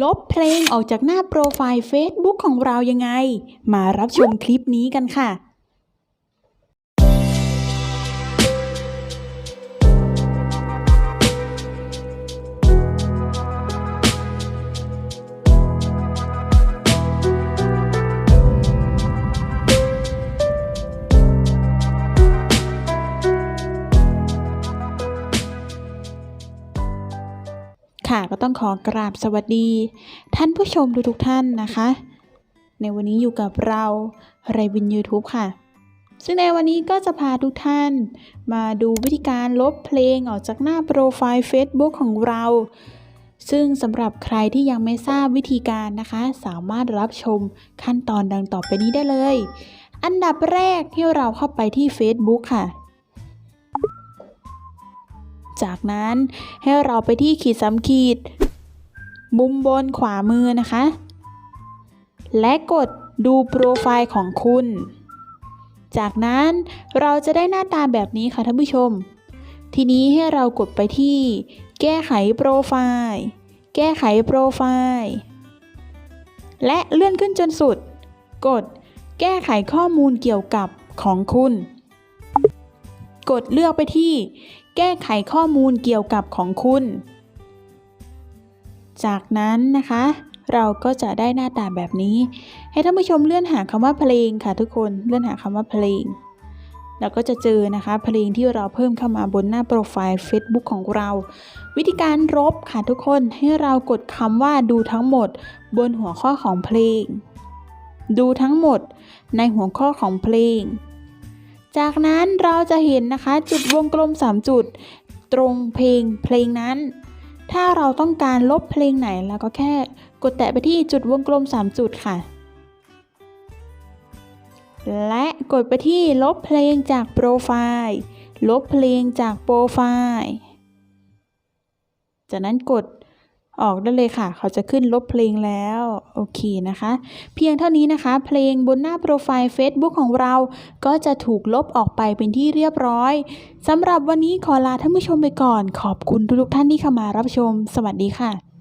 ลบเพลงออกจากหน้าโปรไฟล์ Facebook ของเรายังไง มารับชมคลิปนี้กันค่ะ ค่ะก็ต้องขอกราบสวัสดี ท่านผู้ชมทุกๆท่านนะคะ ในวันนี้อยู่กับเราไรวิน YouTube ค่ะ ซึ่งในวันนี้ก็จะพาทุกท่าน มาดูวิธีการลบเพลงออกจากหน้าโปรไฟล์ Facebook ของเรา ซึ่งสำหรับใครที่ยังไม่ทราบวิธีการนะคะ สามารถรับชมขั้นตอนดังต่อไปนี้ได้เลย อันดับแรกที่เราเข้าไปที่ Facebook ค่ะ จากนั้นให้เราไปที่ขีดสามขีด มุมบนขวามือนะคะ และกดดูโปรไฟล์ของคุณ จากนั้นเราจะได้หน้าตาแบบนี้ค่ะท่านผู้ชม ทีนี้ให้เรากดไปที่ แก้ไขโปรไฟล์ แก้ไขโปรไฟล์ และเลื่อนขึ้นจนสุด กด แก้ไขข้อมูลเกี่ยวกับของคุณ กดเลือกไปที่ แก้ไขข้อมูลเกี่ยวกับของคุณ จากนั้นนะคะ เราก็จะได้หน้าตาแบบนี้ ให้ท่านผู้ชมเลื่อนหาคำว่าเพลงค่ะทุกคนเลื่อนหาคำว่าเพลงแล้วก็จะเจอนะคะเพลงที่เราเพิ่มเข้ามาบนหน้าโปรไฟล์ Facebook ของเรา วิธีการลบค่ะทุกคนให้เรากดคำว่าดูทั้งหมด บนหัวข้อของเพลง ดูทั้งหมดในหัวข้อของเพลง จากนั้นเราจะเห็นนะคะจุดวงกลม 3 จุด ตรงเพลงเพลงนั้น ถ้าเราต้องการลบเพลงไหนเราก็แค่กดแตะไปที่จุดวงกลม 3 จุดค่ะ และกดไปที่ลบเพลงจากโปรไฟล์ลบเพลงจากโปรไฟล์จากนั้นกด ออกได้เลยค่ะ เขาจะขึ้นลบเพลงแล้ว โอเคนะคะ เพียงเท่านี้นะคะ เพลงบนหน้าโปรไฟล์ Facebook ของเรา ก็จะถูกลบออกไปเป็นที่เรียบร้อยสำหรับวันนี้ขอลาท่านผู้ชมไปก่อน ขอบคุณทุกท่านที่เข้ามารับชม สวัสดีค่ะ